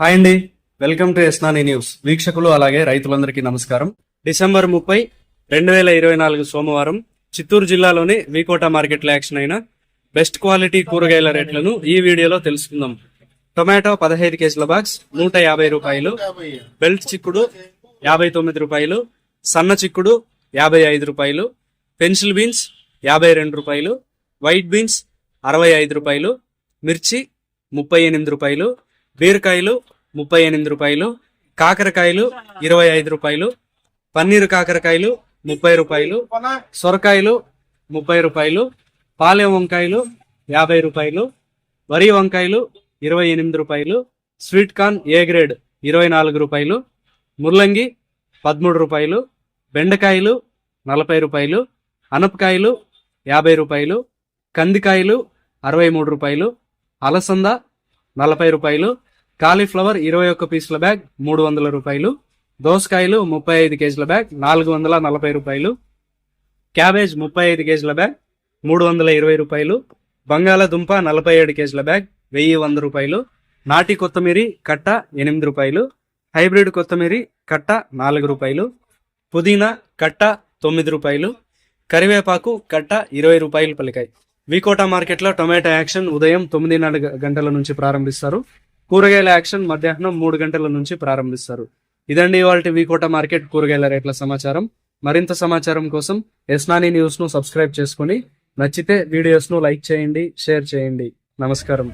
Hi అండి. Welcome to ఎస్నాని news. వీక్షకులు అలాగే రైతులందరికీ నమస్కారం. డిసెంబర్ ముప్పై రెండు వేల ఇరవై నాలుగు సోమవారం చిత్తూరు జిల్లాలోని వీకోట మార్కెట్లో యాక్షన్ అయిన బెస్ట్ క్వాలిటీ కూరగాయల రేట్లను ఈ వీడియోలో తెలుసుకుందాం. టొమాటో పదహైదు కేజీల బాక్స్ నూట యాభై రూపాయలు. బెల్ట్ చిక్కుడు యాభై తొమ్మిది రూపాయలు. సన్న చిక్కుడు యాభై ఐదు రూపాయలు. పెన్సిల్ బీన్స్ యాభై రెండు రూపాయలు. వైట్ బీన్స్ అరవై ఐదు రూపాయలు. మిర్చి ముప్పై ఎనిమిది రూపాయలు. బీరకాయలు ముప్పై ఎనిమిది రూపాయలు కాకరకాయలు ఇరవై ఐదు రూపాయలు పన్నీరు కాకరకాయలు ముప్పై రూపాయలు సొరకాయలు ముప్పై రూపాయలు పాలెం వంకాయలు యాభై రూపాయలు వరి వంకాయలు ఇరవై ఎనిమిది రూపాయలు స్వీట్ కార్న్ ఏ గ్రేడ్ ఇరవై నాలుగు రూపాయలు ముల్లంగి పదమూడు రూపాయలు బెండకాయలు నలభై రూపాయలు అనపకాయలు యాభై రూపాయలు కందికాయలు అరవై మూడు రూపాయలు అలసంద నలభై రూపాయలు కాలీఫ్లవర్ ఇరవై ఒక్క పీసుల బ్యాగ్ మూడు వందల రూపాయలు. దోసకాయలు ముప్పై ఐదు కేజీల బ్యాగ్ నాలుగు వందల నలభై రూపాయలు. క్యాబేజ్ ముప్పై ఐదు కేజీల బ్యాగ్ మూడు వందల ఇరవై రూపాయలు. బంగాళదుంప నలభై ఏడు కేజీల బ్యాగ్ వెయ్యి వంద రూపాయలు. నాటి కొత్తిమీరి కట్ట ఎనిమిది రూపాయలు. హైబ్రిడ్ కొత్తిమీరి కట్ట నాలుగు రూపాయలు. పుదీనా కట్ట తొమ్మిది రూపాయలు. కరివేపాకు కట్ట ఇరవై రూపాయలు పలికాయి. వికోట మార్కెట్లో టొమాటో యాక్షన్ ఉదయం తొమ్మిదిన్నర గంటల నుంచి ప్రారంభిస్తారు. కూరగాయల యాక్షన్ మధ్యాహ్నం మూడు గంటల నుంచి ప్రారంభిస్తారు. ఇదండి ఇవాళ వీకోట మార్కెట్ కూరగాయల రేట్ల సమాచారం. మరింత సమాచారం కోసం ఎస్నాని న్యూస్ను సబ్స్క్రైబ్ చేసుకుని నచ్చితే వీడియోస్ను లైక్ చేయండి షేర్ చేయండి. నమస్కారం.